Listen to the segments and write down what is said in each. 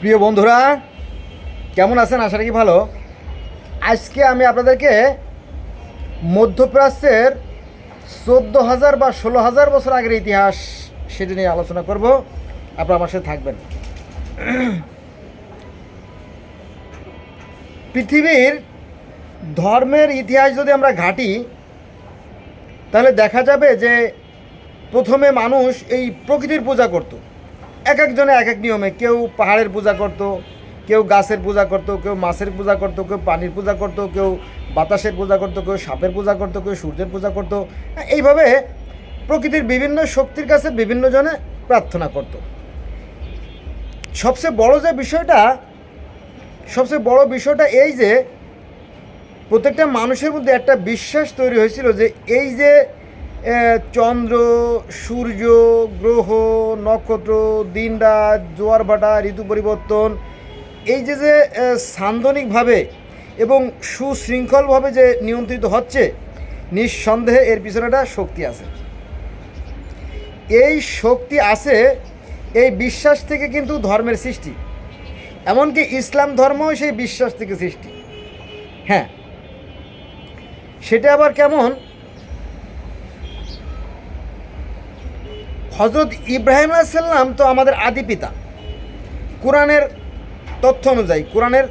প্রিয় বন্ধুরা, কেমন আছেন? আশা রাখি ভালো। আজকে আমি আপনাদেরকে মধ্যপ্রাচ্যের চোদ্দ হাজার বা ষোলো হাজার বছর আগের ইতিহাস সেটি নিয়ে আলোচনা করব। আপনারা আমার সাথে থাকবেন। পৃথিবীর ধর্মের ইতিহাস যদি আমরা ঘাঁটি, তাহলে দেখা যাবে যে প্রথমে মানুষ এই প্রকৃতির পূজা করত। এক একজনে এক এক নিয়মে কেউ পাহাড়ের পূজা করত, কেউ গাছের পূজা করত, কেউ মাছের পূজা করত, কেউ পানির পূজা করত, কেউ বাতাসের পূজা করত, কেউ সাপের পূজা করত, কেউ সূর্যের পূজা করত। এইভাবে প্রকৃতির বিভিন্ন শক্তির কাছে বিভিন্ন জনে প্রার্থনা করত। সবচেয়ে বড় যে বিষয়টা, সবচেয়ে বড় বিষয়টা এই যে, প্রত্যেকটা মানুষের মধ্যে একটা বিশ্বাস তৈরি হয়েছিল যে এই যে চন্দ্র, সূর্য, গ্রহ, নক্ষত্র, দিন, রাত, জোয়ার ভাটা, ঋতু পরিবর্তন, এই যে যে সান্দনিকভাবে এবং সুশৃঙ্খলভাবে যে নিয়ন্ত্রিত হচ্ছে, নিঃসন্দেহে এর পিছনে একটা শক্তি আছে। এই শক্তি আছে, এই বিশ্বাস থেকে কিন্তু ধর্মের সৃষ্টি। এমনকি ইসলাম ধর্মও সেই বিশ্বাস থেকে সৃষ্টি। হ্যাঁ সেটা আবার কেমন? হজরত ইব্রাহিম আলাইসাল্লাম তো আমাদের আদি পিতা। কোরআনের তথ্য অনুযায়ী, কোরআনের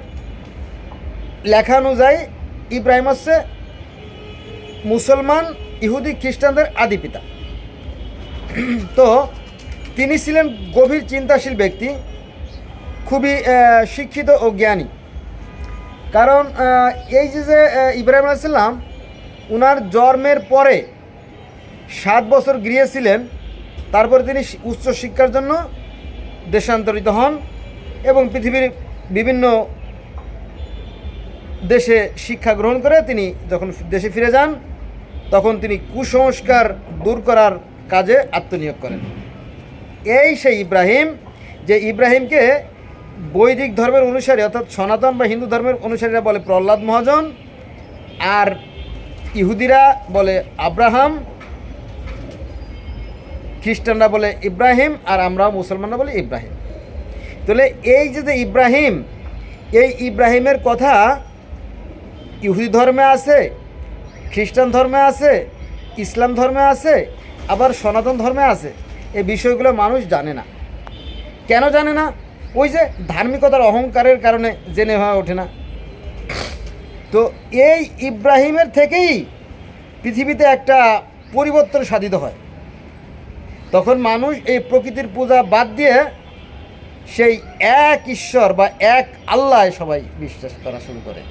লেখা অনুযায়ী ইব্রাহিম হচ্ছে মুসলমান, ইহুদি, খ্রিস্টানদের আদি পিতা। তো তিনি ছিলেন গভীর চিন্তাশীল ব্যক্তি, খুবই শিক্ষিত ও জ্ঞানী। কারণ এই যে যে ইব্রাহিম আলাইসাল্লাম উনার জন্মের পরে সাত বছর গৃহেছিলেন তারপরে তিনি উচ্চ শিক্ষার জন্য দেশান্তরিত হন এবং পৃথিবীর বিভিন্ন দেশে শিক্ষা গ্রহণ করে তিনি যখন দেশে ফিরে যান, তখন তিনি কুসংস্কার দূর করার কাজে আত্মনিয়োগ করেন। এই সেই ইব্রাহিম, যে ইব্রাহিমকে বৈদিক ধর্মের অনুসারী অর্থাৎ সনাতন বা হিন্দু ধর্মের অনুসারীরা বলে প্রহ্লাদ মহাজন, আর ইহুদিরা বলে আব্রাহাম খ্রিস্টানরা বলে ইব্রাহিম আর আমরা মুসলমানরা বলি ইব্রাহিম। তাহলে এই যে যে ইব্রাহিম, এই ইব্রাহিমের কথা ইহুদি ধর্মে আছে, খ্রিস্টান ধর্মে আছে, ইসলাম ধর্মে আছে, আবার সনাতন ধর্মে আছে, এই বিষয়গুলো মানুষ জানে না। কেন জানে না? ওই যে ধার্মিকতার অহংকারের কারণে জেনে হয়ে ওঠে না। তো এই ইব্রাহিমের থেকেই পৃথিবীতে একটা পরিবর্তন সাধিত হয়। তখন মানুষ এই প্রকৃতির পূজা বাদ দিয়ে সেই এক ঈশ্বর বা এক আল্লাহ সবাই বিশ্বাস করা শুরু করে।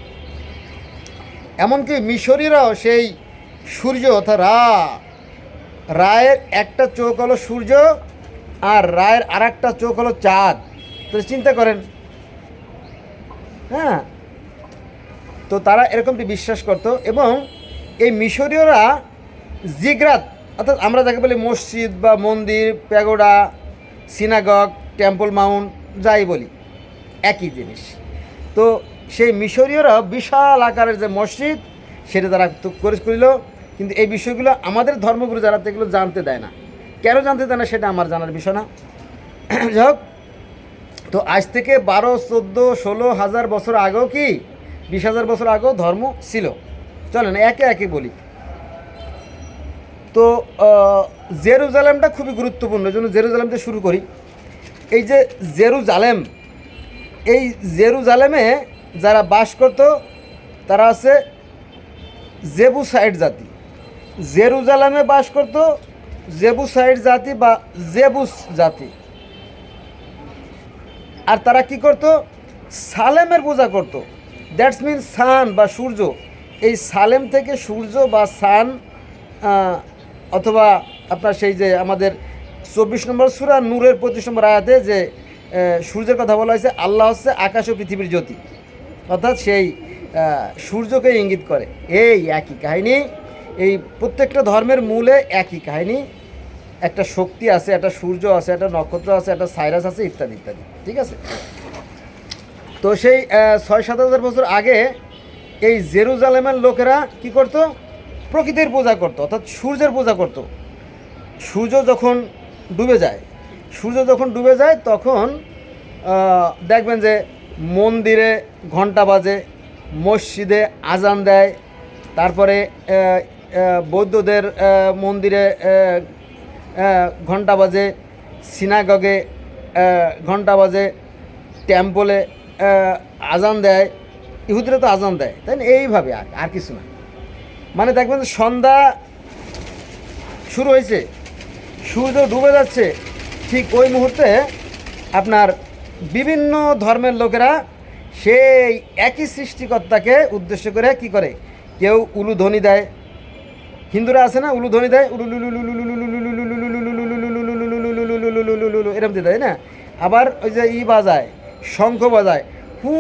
এমনকি মিশরীরাও সেই সূর্য অর্থাৎ রা, রায়ের একটা চোখ হলো সূর্য আর রায়ের আর একটা চোখ হলো চাঁদ। তো চিন্তা করেন হ্যাঁ? তো তারা এরকমটি বিশ্বাস করত এবং এই মিশরীয়রা জিগরাত অর্থাৎ আমরা যাকে বলি মসজিদ বা মন্দির, প্যাগোডা, সিনাগগ, টেম্পল মাউন্ট, যাই বলি, একই জিনিস। তো সেই মিশরীয়রা বিশাল আকারের যে মসজিদ, সেটা তারা করে করিল, কিন্তু এই বিষয়গুলো আমাদের ধর্মগুরু যারা এগুলো জানতে দেয় না। কেন জানতে দেয় না সেটা আমার জানার বিষয় না। যাই তো আজ থেকে বারো, চোদ্দ, ষোলো হাজার বছর আগেও কি, বিশ হাজার বছর আগেও ধর্ম ছিল। চলেন একে একে বলি। তো জেরুজালেমটা খুবই গুরুত্বপূর্ণ জন্য জেরুজালেম থেকে শুরু করি। এই যে জেরুজালেম, এই জেরুজালেমে যারা বাস করত, তারা আছে জেবুসাইড জাতি। জেরুজালেমে বাস করত জেবুসাইড জাতি বা জেবুস জাতি। আর তারা কি করত? সালেমের পূজা করত। দ্যাটস মিন সান বা সূর্য। এই সালেম থেকে সূর্য বা সান অথবা আপনার সেই যে আমাদের চব্বিশ নম্বর সুরা নূরের পঁচিশ নম্বর আয়াতে যে সূর্যের কথা বলা হয়েছে, আল্লাহ হচ্ছে আকাশ ও পৃথিবীর জ্যোতি। অর্থাৎ সেই সূর্যকে ইঙ্গিত করে। এই একই কাহিনী, এই প্রত্যেকটা ধর্মের মূলে একই কাহিনী। একটা শক্তি আছে, একটা সূর্য আছে, একটা নক্ষত্র আছে, একটা সাইরাস আছে, ইত্যাদি ইত্যাদি। ঠিক আছে? তো সেই ছয় সাত হাজার বছর আগে এই জেরুজালেমের লোকেরা কি করত? প্রকৃতির পূজা করত, অর্থাৎ সূর্যের পূজা করত। সূর্য যখন ডুবে যায়, সূর্য যখন ডুবে যায়, তখন দেখবেন যে মন্দিরে ঘণ্টা বাজে, মসজিদে আজান দেয়, তারপরে বৌদ্ধদের মন্দিরে ঘণ্টা বাজে, সিনাগগে ঘণ্টা বাজে টেম্পলে আজান দেয়, ইহুদিরা তো আজান দেয়, তাই না? এইভাবে আর আর কিছু না। মানে দেখবেন সন্ধ্যা শুরু হয়েছে সূর্য ডুবে যাচ্ছে ঠিক ওই মুহূর্তে আপনার বিভিন্ন ধর্মের লোকেরা সেই একই সৃষ্টিকর্তাকে উদ্দেশ্য করে কি করে কেউ উলু ধ্বনি দেয় হিন্দুরা আছে না উলু ধ্বনি দেয় এরকম দিয়ে দেয় না আবার ওই যে ই বাজায় শঙ্খ বাজায় হু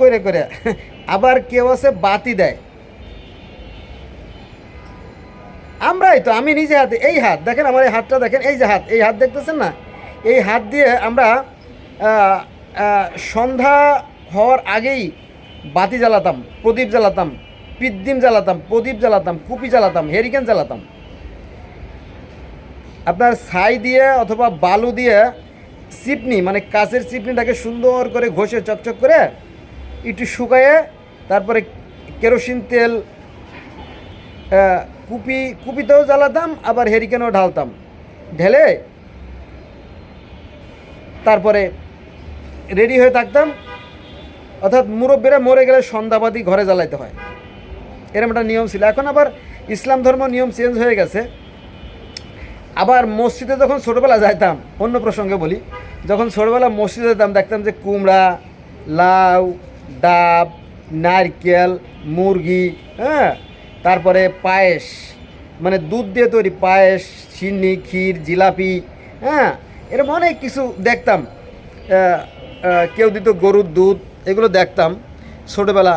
করে করে আবার কেউ আছে বাতি দেয়। আমরাই তো, আমি নিজে হাতে, এই হাত, দেখেন আমার এই হাতটা, দেখেন, এই যে হাত, এই হাত দেখতেছেন না? এই হাত দিয়ে আমরা সন্ধ্যা হওয়ার আগেই বাতি জ্বালাতাম, প্রদীপ জ্বালাতাম, পিদ্দিম জ্বালাতাম, প্রদীপ জ্বালাতাম, কুপি জ্বালাতাম হেরিকেন জ্বালাতাম। আপনার ছাই দিয়ে অথবা বালু দিয়ে চিপনি মানে কাঁচের চিপনিটাকে সুন্দর করে ঘষে, চকচক করে একটু শুকায়ে তারপরে কেরোসিন তেল কুপি, কুপিতেও জ্বালাতাম, আবার হেরিকেনও ঢালতাম। ঢেলে তারপরে রেডি হয়ে থাকতাম। অর্থাৎ মুরব্বীরা মরে গেলে সন্ধ্যাবাদী ঘরে জ্বালাইতে হয়। এরকম একটা নিয়ম ছিল। এখন আবার ইসলাম ধর্ম নিয়ম চেঞ্জ হয়ে গেছে। আবার মসজিদে যখন ছোটোবেলা যাইতাম, অন্য প্রসঙ্গে বলি, যখন ছোটোবেলা মসজিদে যেতাম, দেখতাম যে কুমড়া, লাউ ডাব, নারকেল, মুরগি হ্যাঁ? তারপরে পায়েস মানে দুধ দিয়ে তৈরি পায়েস চিনি ক্ষীর, জিলাপি হ্যাঁ? এরকম অনেক কিছু দেখতাম। কেউ দিত গরুর দুধ, এগুলো দেখতাম ছোটোবেলা।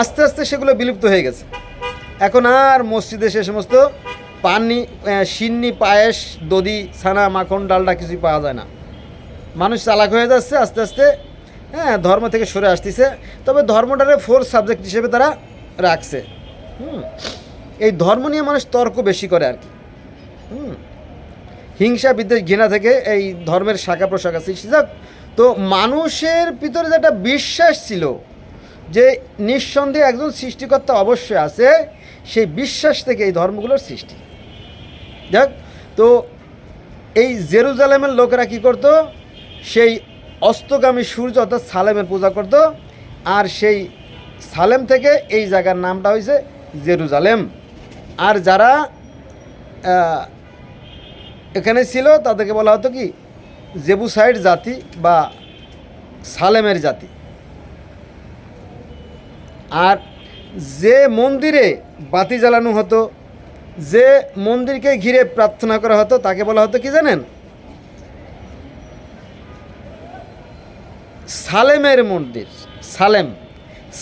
আস্তে আস্তে সেগুলো বিলুপ্ত হয়ে গেছে। এখন আর মসজিদে সে সমস্ত পানি সিন্নি, পায়েস, দধি, ছানা, মাখন, ডালডা কিছুই পাওয়া যায় না। মানুষ চালাক হয়ে যাচ্ছে, আস্তে আস্তে হ্যাঁ ধর্ম থেকে সরে আসতেছে। তবে ধর্মটারে ফোর্স সাবজেক্ট হিসেবে তারা রাখছে। হুম। এই ধর্ম নিয়ে মানুষ তর্ক বেশি করে আর কি। হুম। হিংসা, বিদ্বেষ, ঘৃণা থেকে এই ধর্মের শাখা প্রশাখা সৃষ্টি যাক। তো মানুষের ভিতরে যে একটা বিশ্বাস ছিল, যে নিঃসন্দেহে একজন সৃষ্টিকর্তা অবশ্যই আছে, সেই বিশ্বাস থেকে এই ধর্মগুলোর সৃষ্টি। যাক, তো এই জেরুজালেমের লোকেরা কি করত? সেই অস্তগামী সূর্য অর্থাৎ সালেমের পূজা করত, আর সেই সালেম থেকে এই জায়গার নামটা হয়েছে জেরুজালেম। আর যারা এখানে ছিল, তাদেরকে বলা হতো কি? জেবুসাইড জাতি বা সালেমের জাতি। আর যে মন্দিরে বাতি জ্বালানো হতো, যে মন্দিরকে ঘিরে প্রার্থনা করা হতো, তাকে বলা হতো কি জানেন? সালেমের মন্দির, সালেম।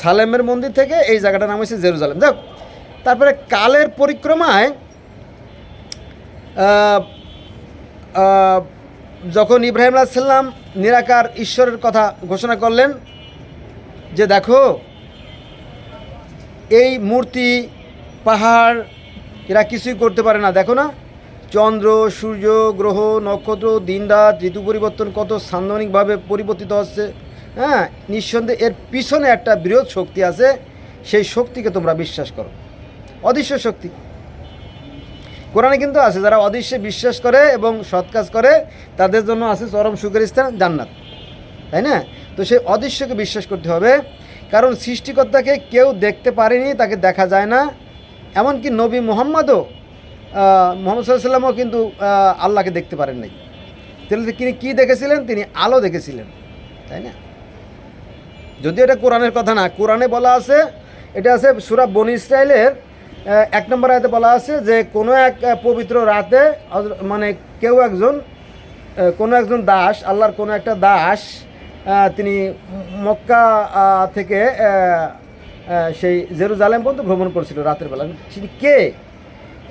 সালেমের মন্দির থেকে এই জায়গাটার নাম হচ্ছে জেরুজালেম। যাক তারপরে কালের পরিক্রমায় যখন ইব্রাহিম আলাইসাল্লাম নিরাকার ঈশ্বরের কথা ঘোষণা করলেন, যে দেখো, এই মূর্তি, পাহাড়, এরা কিছুই করতে পারে না, দেখো না। চন্দ্র, সূর্য, গ্রহ, নক্ষত্র, দিন, রাত, ঋতু পরিবর্তন কত সান্দনিকভাবে পরিবর্তিত হচ্ছে? হ্যাঁ নিঃসন্দেহে এর পিছনে একটা বৃহৎ শক্তি আছে, সেই শক্তিকে তোমরা বিশ্বাস করো। অদৃশ্য শক্তি। কোরআনে কিন্তু আছে, যারা অদৃশ্যে বিশ্বাস করে এবং সৎ কাজ করে, তাদের জন্য আছে চরম সুখের স্থান, জান্নাত। তাই না? তো সেই অদৃশ্যকে বিশ্বাস করতে হবে, কারণ সৃষ্টিকর্তাকে কেউ দেখতে পারেনি, তাকে দেখা যায় না। এমনকি নবী মোহাম্মদও মোহাম্মদ সাল্লামও কিন্তু আল্লাহকে দেখতে পারেন নাই। তাহলে তিনি কী দেখেছিলেন? তিনি আলো দেখেছিলেন তাই না? যদিও এটা কোরআনের কথা না কোরআনে বলা আছে এটা আছে সুরা বনি আহ, এক নম্বর আয়তে বলা আছে যে কোনো এক পবিত্র রাতে মানে কেউ একজন কোনো একজন দাস আল্লাহর কোনো একটা দাস তিনি মক্কা থেকে সেই জেরুজালেম পর্যন্ত ভ্রমণ করছিল রাতের বেলা। তিনি কে?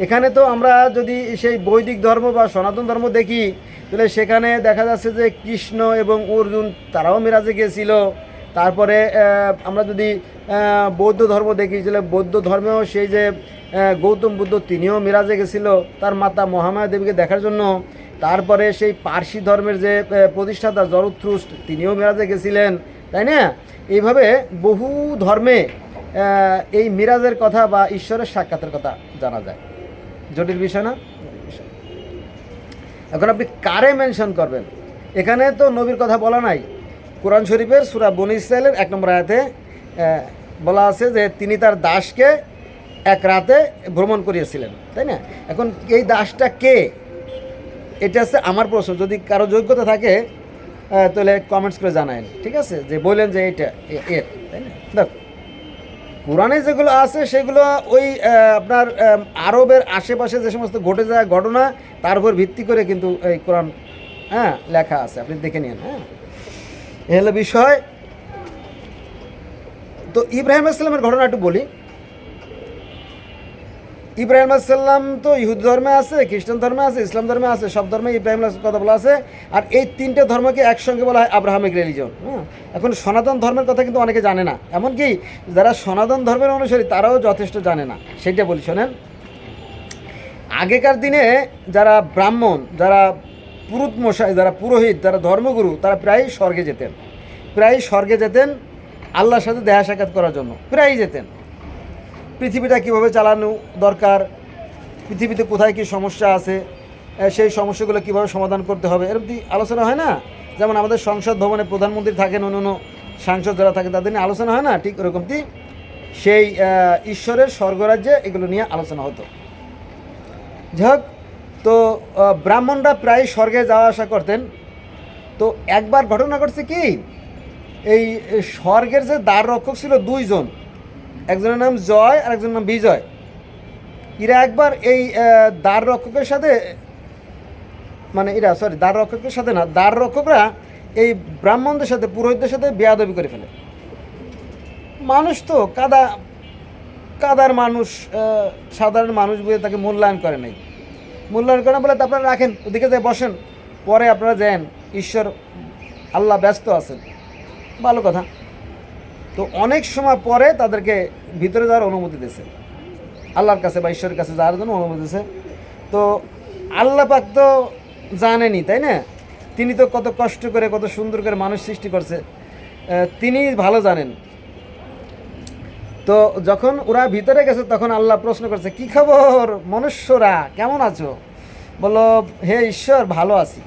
এখানে তো আমরা যদি সেই বৈদিক ধর্ম বা সনাতন ধর্ম দেখি, তাহলে সেখানে দেখা যাচ্ছে যে কৃষ্ণ এবং অর্জুন তারাও মিরাজে গিয়েছিল। তারপরে আমরা যদি বৌদ্ধ ধর্ম দেখি, তাহলে বৌদ্ধ ধর্মেও সেই যে গৌতম বুদ্ধ তিনিও মিরাজে গেছিল তার মাতা মহামায়া দেবীকে দেখার জন্য। তারপরে সেই পার্সি ধর্মের যে প্রতিষ্ঠাতা জরুথ্রুস্ট তিনিও মিরাজে গেছিলেন, তাই না? এইভাবে বহু ধর্মে এই মিরাজের কথা বা ঈশ্বরের সাক্ষাতের কথা জানা যায়। জটিল বিষয় না। এখন আপনি কারে মেনশন করবেন? এখানে তো নবীর কথা বলা নাই। কোরআন শরীফের সুরা বনি ইসরায়েলের এক নম্বর আয়াতে বলা আছে যে তিনি তার দাসকে এক রাতে ভ্রমণ করিয়েছিলেন, তাই না? এখন এই দাসটা কে? এটা হচ্ছে আমার প্রশ্ন। যদি কারও যোগ্যতা থাকে তাহলে কমেন্টস করে জানায়েন। ঠিক আছে? যে বললেন যে এটা এর, তাই না? দেখ কোরআনে যেগুলো আছে, সেগুলো ওই আপনার আরবের আশেপাশে যে সমস্ত ঘটে যাওয়া ঘটনা, তার উপর ভিত্তি করে কিন্তু এই কোরআন হ্যাঁ লেখা আছে। আপনি দেখে নিন হ্যাঁ। এ হলো বিষয়। তো ইব্রাহিম ইসলামের ঘটনা একটু বলি। ইব্রাহিম আসসালাম তো ইহুদ ধর্মে আছে, খ্রিস্টান ধর্মে আছে, ইসলাম ধর্মে আছে, সব ধর্মে ইব্রাহিম কথা বলা আছে। আর এই তিনটে ধর্মকে একসঙ্গে বলা হয় আব্রাহামিক রিলিজন হ্যাঁ? এখন সনাতন ধর্মের কথা কিন্তু অনেকে জানে না। এমনকি যারা সনাতন ধর্মের অনুসারী, তারাও যথেষ্ট জানে না। সেটা বলি, শোনেন। আগেকার দিনে যারা ব্রাহ্মণ, যারা পুরুত মশাই, যারা পুরোহিত, যারা ধর্মগুরু, তারা প্রায় স্বর্গে যেতেন। প্রায় স্বর্গে যেতেন আল্লাহর সাথে দেহা সাক্ষাৎ করার জন্য। প্রায়ই যেতেন। পৃথিবীটা কীভাবে চালানো দরকার? পৃথিবীতে কোথায় কী সমস্যা আছে? সেই সমস্যাগুলো কীভাবে সমাধান করতে হবে? এরকম কি আলোচনা হয় না? যেমন আমাদের সংসদ ভবনে প্রধানমন্ত্রী থাকেন, অন্য সাংসদ যারা থাকে তাদের নিয়ে আলোচনা হয় না? ঠিক ওরকমটি সেই ঈশ্বরের স্বর্গরাজ্যে এগুলো নিয়ে আলোচনা হতো। যাই তো ব্রাহ্মণরা প্রায় স্বর্গে যাওয়া আসা করতেন। তো একবার ঘটনা ঘটছে কি? এই স্বর্গের যে দ্বার রক্ষক ছিল দুইজন। একজনের নাম জয় আর একজনের নাম বিজয়। এরা একবার এই দ্বার রক্ষকের সাথে মানে এরা সরি দ্বার রক্ষকের সাথে না, দ্বার রক্ষকরা এই ব্রাহ্মণদের সাথে, পুরোহিতদের সাথে বেয়াদবি করে ফেলে। মানুষ তো কাদা, কাদার মানুষ সাধারণ মানুষ বলে তাকে মূল্যায়ন করে নাই। মূল্যায়ন করে না বলে আপনারা রাখেন, ওদিকে যে বসেন, পরে আপনারা যান, ঈশ্বর, আল্লাহ ব্যস্ত আছেন। ভালো কথা। তো অনেক সময় পরে তাদেরকে ভিতরে যাওয়ার অনুমতি দিয়েছে। আল্লাহর কাছে বা ঈশ্বরের কাছে যাওয়ার জন্য অনুমতি দিয়েছে। তো আল্লাহ পাক তো জানেনি, তাই না? তিনি তো কত কষ্ট করে, কত সুন্দর করে মানুষ সৃষ্টি করছে। তিনি ভালো জানেন। তো যখন ওরা ভিতরে গেছে, তখন আল্লাহ প্রশ্ন করছে, কি খবর মনুষ্যরা? কেমন আছো? বলল, হে ঈশ্বর, ভালো আছি।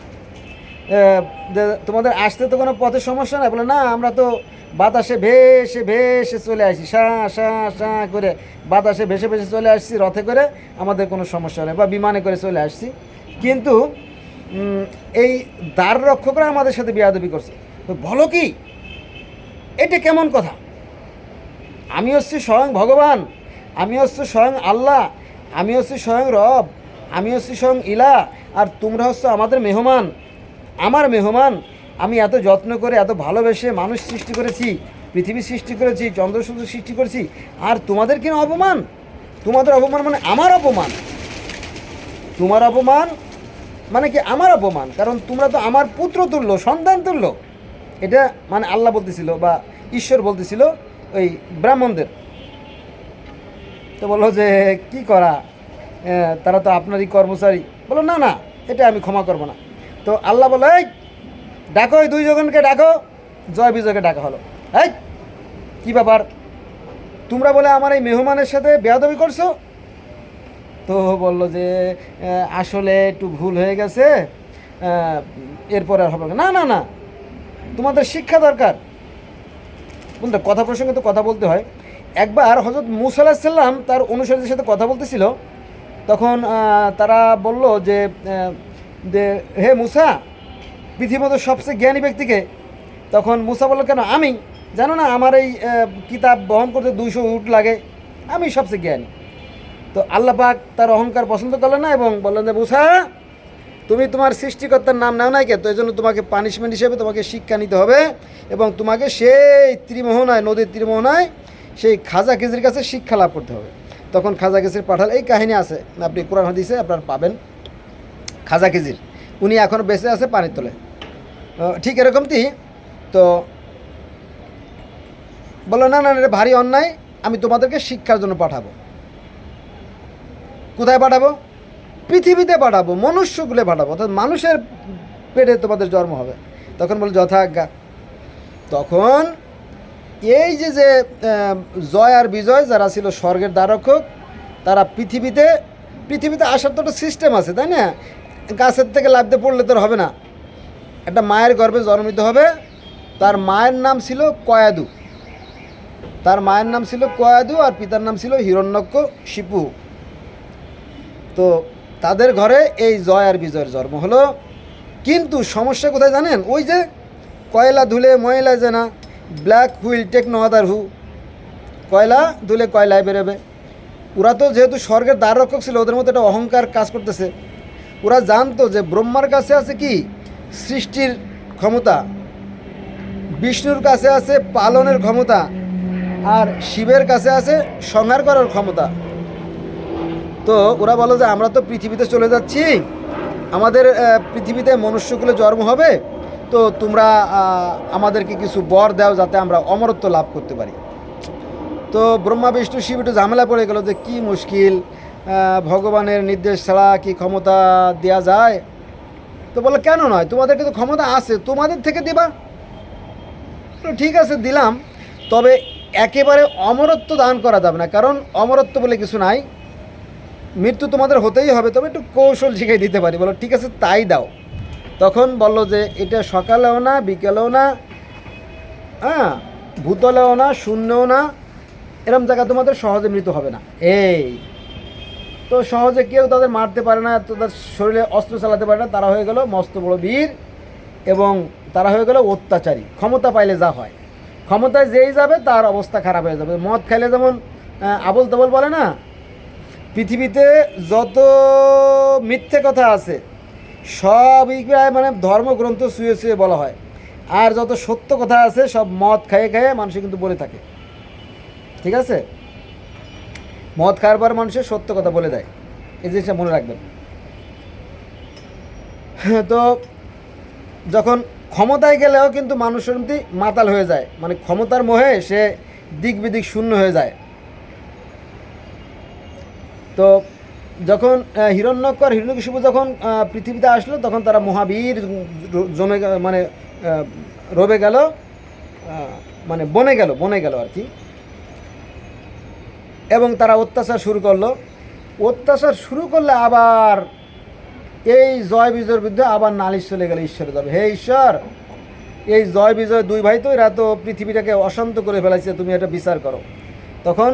তোমাদের আসতে তো কোনো পথে সমস্যা নাই? বলে, না, আমরা তো বাতাসে ভেসে ভেসে চলে আসি, সা সা সা করে। বাতাসে ভেসে ভেসে চলে আসছি, রথে করে আমাদের কোনো সমস্যা নেই, বা বিমানে করে চলে আসছি। কিন্তু এই দ্বার রক্ষকরা আমাদের সাথে বিয়াদবি করছে। তো বলো কি, এটা কেমন কথা? আমি হচ্ছি স্বয়ং ভগবান, আমি হচ্ছে স্বয়ং আল্লাহ, আমি হচ্ছি স্বয়ং রব, আমি হচ্ছি স্বয়ং ইলা, আর তোমরা হচ্ছে আমাদের মেহমান। আমার মেহমান আমি এত যত্ন করে, এত ভালোবেসে মানুষ সৃষ্টি করেছি, পৃথিবী সৃষ্টি করেছি, চন্দ্র সূর্য সৃষ্টি করেছি, আর তোমাদের কেন অপমান? তোমাদের অপমান মানে আমার অপমান। তোমার অপমান মানে কি আমার অপমান? কারণ তোমরা তো আমার পুত্র তুল্য, সন্তান তুল্য। এটা মানে আল্লাহ বলতেছিল বা ঈশ্বর বলতেছিল ওই ব্রাহ্মণদের। তো বলল যে, কি করা? তারা তো আপনারই কর্মচারী। বলো না না, এটা আমি ক্ষমা করব না। তো আল্লাহ বলে ডাকো ওই দুইজনকে ডাকো। জয় বিজয়কে ডাকা হলো। এই কি ব্যাপার? তোমরা বলে আমার এই মেহমানের সাথে বেয়াদবি করছ? তো বলল যে আসলে একটু ভুল হয়ে গেছে এরপর আর হবে না। না না তোমাদের শিক্ষা দরকার। বলতে কথা প্রসঙ্গে তো কথা বলতে হয়। একবার হজরত মুসাল্লাম তার অনুসারীদের সাথে কথা বলতেছিল। তখন তারা বলল যে, হে মুসা পৃথিবীর সবচেয়ে জ্ঞানী ব্যক্তিকে, তখন মুসা বলল, কেন আমি? জানো না, আমার এই কিতাব বহন করতে দুইশো উট লাগে। আমি সবচেয়ে জ্ঞানী। তো আল্লাহ পাক তার অহংকার পছন্দ করলেন না এবং বললেন যে, মুসা, তুমি তোমার সৃষ্টিকর্তার নাম নাও নাই কে তো এই জন্য তোমাকে পানিশমেন্ট হিসেবে তোমাকে শিক্ষা নিতে হবে এবং তোমাকে সেই ত্রিমোহনায়, নদীর ত্রিমোহনায়, সেই খাজা খিজির কাছে শিক্ষা লাভ করতে হবে। তখন খাজা খিজির পাঠাল, এই কাহিনী আছে, আপনি কোরআন হাদিসে আপনার পাবেন। খাজা খিজির, উনি এখনও বেঁচে আছে পানির তলে। ঠিক এরকমটি তো বলল না না না, এটা ভারী অন্যায়। আমি তোমাদেরকে শিক্ষার জন্য পাঠাবো। কোথায় পাঠাবো? পৃথিবীতে পাঠাবো মনুষ্যগুলো পাঠাবো। অর্থাৎ মানুষের পেটে তোমাদের জন্ম হবে। তখন বলে যথাজ্ঞা। তখন এই যে যে জয় আর বিজয় যারা ছিল স্বর্গের দ্বারক্ষক তারা পৃথিবীতে পৃথিবীতে আসার তো একটা সিস্টেম আছে তাই না? গাছের থেকে লাভতে পড়লে তোর হবে না। একটা মায়ের গর্ভে জন্ম নিতে হবে। তার মায়ের নাম ছিল কয়াদু। তার মায়ের নাম ছিল কয়াদু আর পিতার নাম ছিল হিরণ্যক্ষ শিপু। তো তাদের ঘরে এই জয় আর বিজয়ের জন্ম হলো। কিন্তু সমস্যা কোথায় জানেন? ওই যে কয়লা ধুলে ময়লা যে না black will take no other hue. কয়লা ধুলে কয়লায় বেরোবে। ওরা তো যেহেতু স্বর্গের দ্বার রক্ষক ছিল, ওদের মধ্যে একটা অহংকার কাজ করতেছে। ওরা জানতো যে ব্রহ্মার কাছে আছে কি? সৃষ্টির ক্ষমতা, বিষ্ণুর কাছে আছে পালনের ক্ষমতা, আর শিবের কাছে আছে সংহার করার ক্ষমতা। তো ওরা বলো যে আমরা তো পৃথিবীতে চলে যাচ্ছি, আমাদের পৃথিবীতে মনুষ্যকুলে জন্ম হবে, তো তোমরা আমাদেরকে কিছু বর দাও যাতে আমরা অমরত্ব লাভ করতে পারি। তো ব্রহ্মা, বিষ্ণু, শিব একটু ঝামেলা পড়ে গেল যে কি মুশকিল ভগবানের নির্দেশ ছাড়া কি ক্ষমতা দেওয়া যায়? তো বলে, কেন নয়? তোমাদেরকে তো ক্ষমতা আছে, তোমাদের থেকে দেবা? তো ঠিক আছে, দিলাম। তবে একেবারে অমরত্ব দান করা যাবে না, কারণ অমরত্ব বলে কিছু নাই। মৃত্যু তোমাদের হতেই হবে, তবে একটু কৌশল শিখিয়ে দিতে পারি। বলো, ঠিক আছে, তাই দাও। তখন বলল যে, এটা সকালেও না, বিকেলেও না হ্যাঁ ভূতলেও না, শূন্যও না, এরম জায়গা তোমাদের সহজে মৃত্যু হবে না। এই। তো সহজে কেউ তাদের মারতে পারে না, তাদের শরীরে অস্ত্র চালাতে পারে না। তারা হয়ে গেল মস্ত বড় বীর এবং তারা হয়ে গেল অত্যাচারী। ক্ষমতা পাইলে যা হয়। ক্ষমতায় যেই যাবে তার অবস্থা খারাপ হয়ে যাবে। মদ খাইলে যেমন আবল তাবল বলে না, পৃথিবীতে যত মিথ্যে কথা আছে সবই প্রায় মানে ধর্মগ্রন্থ শুয়ে শুয়ে বলা হয়। আর যত সত্য কথা আছে, সব মদ খাইয়ে খাইয়ে মানুষ কিন্তু বলে থাকে। ঠিক আছে? মদ খাওয়ার মানুষের সত্য কথা বলে দেয়। এই জিনিসটা মনে রাখবেন। তো যখন ক্ষমতায় গেলেও কিন্তু মানুষের মধ্যে মাতাল হয়ে যায়। মানে ক্ষমতার মোহে সে দিক বিদিক শূন্য হয়ে যায়। তো যখন হিরণ্যকর, হিরণ্যকশিপু যখন পৃথিবীতে আসলো, তখন তারা মহাবীর জমে মানে রবে গেল মানে বনে গেল বনে গেল আর কি। এবং তারা অত্যাচার শুরু করল। অত্যাচার শুরু করলে আবার এই জয় বিজয়ের বিরুদ্ধে আবার নালিশ চলে গেলে ঈশ্বরের যাবে হে ঈশ্বর, এই জয় বিজয় দুই ভাই তো এরা তো পৃথিবীটাকে অশান্ত করে ফেলাইছে তুমি এটা বিচার করো। তখন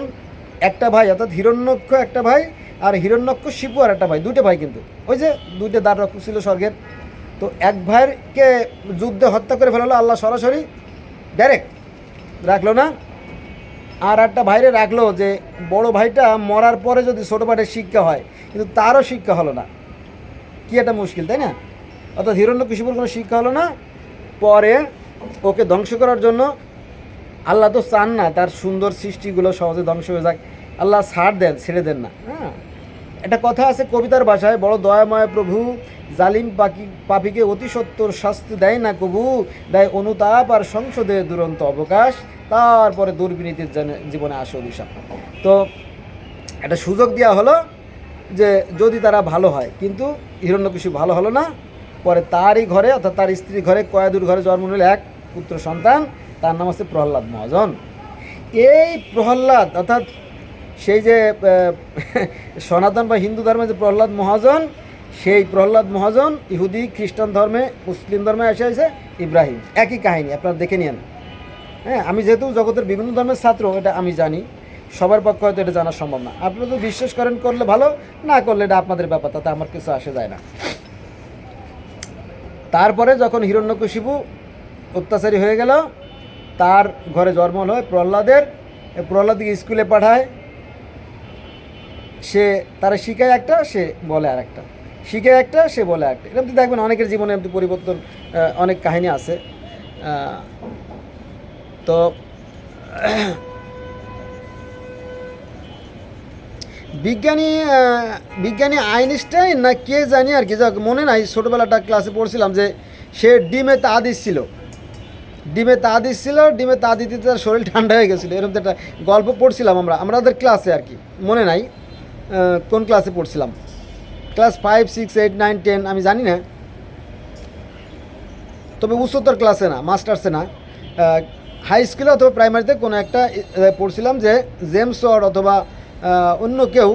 একটা ভাই, অর্থাৎ হিরণ্যক্ষ একটা ভাই আর হিরণ্যক্ষ শিপু আর একটা ভাই দুটো ভাই কিন্তু। ওই যে দুইটা দ্বার রক্ষক ছিল স্বর্গের। তো এক ভাইকে যুদ্ধে হত্যা করে ফেলালো আল্লাহ সরাসরি। ডাইরেক্ট রাখল না। আর একটা ভাইরে রাখল যে বড় ভাইটা মরার পরে যদি ছোটো ভাইটার শিক্ষা হয়, কিন্তু তারও শিক্ষা হলো না। কি একটা মুশকিল, তাই না? অর্থাৎ হিরণ্য কৃষিপুর কোনো শিক্ষা হলো না, পরে ওকে ধ্বংস করার জন্য আল্লাহ তো চান না তার সুন্দর সৃষ্টিগুলো সহজে ধ্বংস হয়ে যাক। আল্লাহ ছাড় দেন, ছেড়ে দেন না হ্যাঁ? একটা কথা আছে কবিতার ভাষায়, বড় দয়াময় প্রভু, জালিম পাখি পাপিকে অতি সত্তর শাস্তি দেয় না কবু, দেয় অনুতাপ আর সংসদে দুরন্ত অবকাশ। তারপরে দুর্বিনীতির জীবনে আসে অভিশাপ। তো একটা সুযোগ দেওয়া হলো যে যদি তারা ভালো হয়, কিন্তু হিরণ্যকশিপু ভালো হলো না, পরে তারই ঘরে অর্থাৎ তার স্ত্রীর ঘরে কয়াদুর ঘরে জন্ম নিল এক পুত্র সন্তান, তার নাম হচ্ছে প্রহ্লাদ মহাজন। এই প্রহ্লাদ, অর্থাৎ সেই যে সনাতন বা হিন্দু ধর্মে যে প্রহ্লাদ মহাজন, সেই প্রহ্লাদ মহাজন ইহুদি, খ্রিস্টান ধর্মে, মুসলিম ধর্মে এসে আছে ইব্রাহিম। একই কাহিনী, আপনারা দেখে নিন। হ্যাঁ আমি যেহেতু জগতের বিভিন্ন ধর্মের ছাত্র, এটা আমি জানি। সবার পক্ষে হয়তো এটা জানা সম্ভব না। আপনারা তো বিশ্বাস করেন করলে ভালো, না করলে এটা আপনাদের ব্যাপার, তাতে আমার কিছু আসে যায় না। তারপরে যখন হিরণ্যকশিপু অত্যাচারী হয়ে গেল, তার ঘরে জন্ম হলো প্রহ্লাদের। প্রহ্লাদকে স্কুলে পাঠায়। সে, তারা শিখায় একটা, সে বলে আর একটা শিখে একটা, সে বলে একটা এরকম দেখবেন, অনেকের জীবনে এমনি পরিবর্তন অনেক কাহিনী আছে। তো বিজ্ঞানী বিজ্ঞানী আইনস্টাইন না কে জানি আর কি, যাক, মনে নাই, ছোটোবেলাটা ক্লাসে পড়ছিলাম যে সে ডিমে তা দিচ্ছিল। ডিমে তা দিচ্ছিল, ডিমে তা দিতে তার শরীর ঠান্ডা হয়ে গেছিল, এরকম একটা গল্প পড়ছিলাম আমরা আমাদের ক্লাসে আর কি, মনে নাই কোন ক্লাসে পড়ছিলাম। Class five, six, eight, nine, ten, আমি জানি না, তবে উচ্চতর ক্লাসে না, মাস্টার্সে না হাই স্কুলে অথবা প্রাইমারিতে কোনো একটা পড়ছিলাম যে জেমস ওয়ার্ড অথবা অন্য কেউ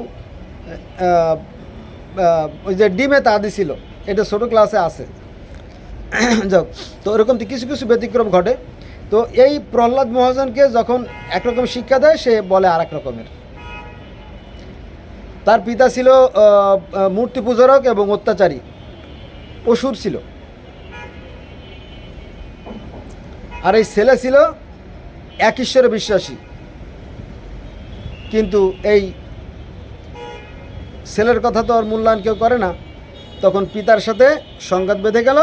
ওই যে ডিমে তা দিছিল। এটা ছোটো ক্লাসে আছে। যাক, তো ওরকম কিছু কিছু ব্যতিক্রম ঘটে। তো এই প্রহ্লাদ মহাজনকে যখন একরকম শিক্ষা দেয়, সে বলে আর রকমের। তার পিতা ছিল মূর্তি পূজারক এবং অত্যাচারী। অসুর ছিল। আর এই ছেলে ছিল এক ঈশ্বরে বিশ্বাসী। কিন্তু এই ছেলের কথা তো আর মূল্যায়ন কেউ করে না। তখন পিতার সাথে সংঘাত বেঁধে গেল,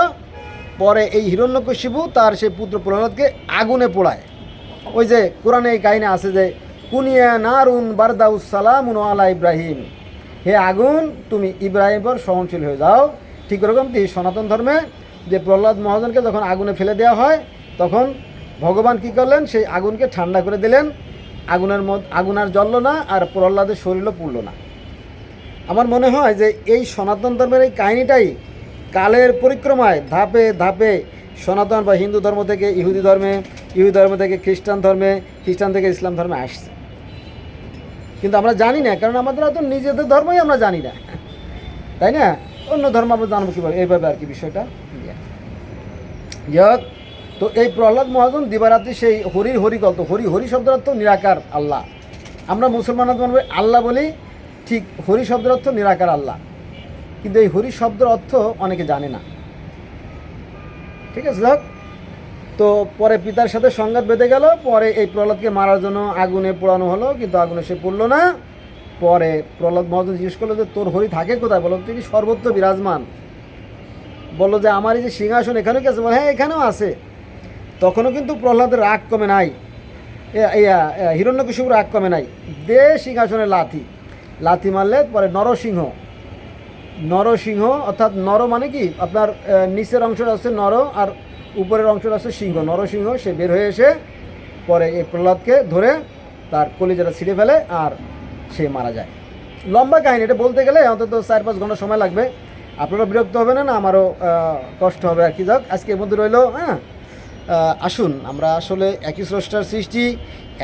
পরে এই হিরণ্যকশিপু তার সেই পুত্র প্রহ্লাদকে আগুনে পোড়ায়। ওই যে কোরআনে এই কাহিনী আছে যে, কুনিয়া নারুন বারদাউস সালামুন আলা ইব্রাহিম। হে আগুন, তুমি ইব্রাহিম পর সহনশীল হয়ে যাও। ঠিক ওরকম কি সনাতন ধর্মে যে প্রহ্লাদ মহাজনকে যখন আগুনে ফেলে দেওয়া হয়, তখন ভগবান কি করলেন? সেই আগুনকে ঠান্ডা করে দিলেন। আগুনের মধ্যে আগুন আর জ্বললো না আর প্রহ্লাদের শরীরও পুড়লো না। আমার মনে হয় যে এই সনাতন ধর্মের এই কাহিনিটাই কালের পরিক্রমায় ধাপে ধাপে সনাতন বা হিন্দু ধর্ম থেকে ইহুদি ধর্মে, ইহুদি ধর্ম থেকে খ্রিস্টান ধর্মে, খ্রিস্টান থেকে ইসলাম ধর্মে আসছে। কিন্তু আমরা জানি না, কারণ আমাদের হয়তো নিজেদের ধর্মই আমরা জানি না। তাই না? অন্য ধর্ম আমরা জানব কীভাবে এইভাবে আর কি বিষয়টা। যাক তো এই প্রহ্লাদ মহাজন দিবারাত্রি সেই হরির হরি গল্প হরি হরি শব্দের অর্থ নিরাকার আল্লাহ। আমরা মুসলমান ধর্ম আল্লাহ বলি ঠিক হরি শব্দের অর্থ নিরাকার আল্লাহ। কিন্তু এই হরি শব্দের অর্থ অনেকে জানে না। ঠিক আছে যাক। তো পরে পিতার সাথে সংঘাত বেঁধে গেল পরে এই প্রহ্লাদকে মারার জন্য আগুনে পোড়ানো হলো কিন্তু আগুনে সে পড়ল না। পরে প্রহ্লাদ মহাজন জিজ্ঞেস করল যে তোর হরি থাকে কোথায়? বলো তিনি সর্বত্র বিরাজমান? বলল যে আমার এই যে সিংহাসন এখানেও কি আছে? বলে, হ্যাঁ এখানেও আছে। তখনও কিন্তু প্রহ্লাদের রাগ কমে নাই। হিরণ্যকশিপুর রাগ কমে নাই। দে সিংহাসনে লাথি। লাথি মারলে পরে নরসিংহ। নরসিংহ অর্থাৎ নর মানে কি? আপনার নিচের অংশটা আছে নর আর উপরের অংশটা আছে সিংহ। নরসিংহ, সে বের হয়ে এসে পরে এই প্রহ্লাদকে ধরে তার কলিজাটা ছিঁড়ে ফেলে আর সে মারা যায়। লম্বা কাহিনী, এটা বলতে গেলে অন্তত চার পাঁচ ঘণ্টা সময় লাগবে। আপনারও বিরক্ত হবে না, আমারও কষ্ট হবে আর কি। যাক, আজকে এর মধ্যে রইল হ্যাঁ? আসুন, আমরা আসলে একই স্রষ্টার সৃষ্টি,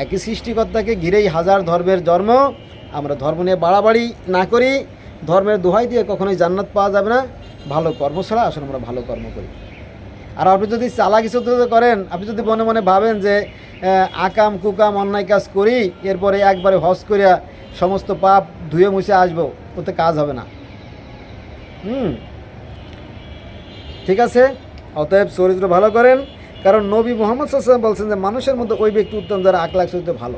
একই সৃষ্টিকর্তাকে ঘিরেই হাজার ধর্মের জন্ম আমরা ধর্ম নিয়ে বাড়াবাড়ি না করি, ধর্মের দোহাই দিয়ে কখনোই জান্নাত পাওয়া যাবে না, ভালো কর্ম ছাড়া আসলে আমরা ভালো কর্ম করি। আর আপনি যদি চালাকি চতুর্থ করেন, আপনি যদি মনে মনে ভাবেন যে আকাম, কুকাম, অন্যায় কাজ করি, এরপরে একবারে হজ করিয়া সমস্ত পাপ ধুয়ে মুছে আসব, ওতে কাজ হবে না। হুম। ঠিক আছে? অতএব চরিত্র ভালো করেন কারণ নবী মোহাম্মদ সাল্লাম বলছেন যে মানুষের মধ্যে ওই ব্যক্তি উত্তম যারা আখলাখ চরিত্র ভালো।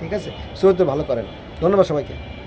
ঠিক আছে? চরিত্র ভালো করেন ধন্যবাদ সবাইকে।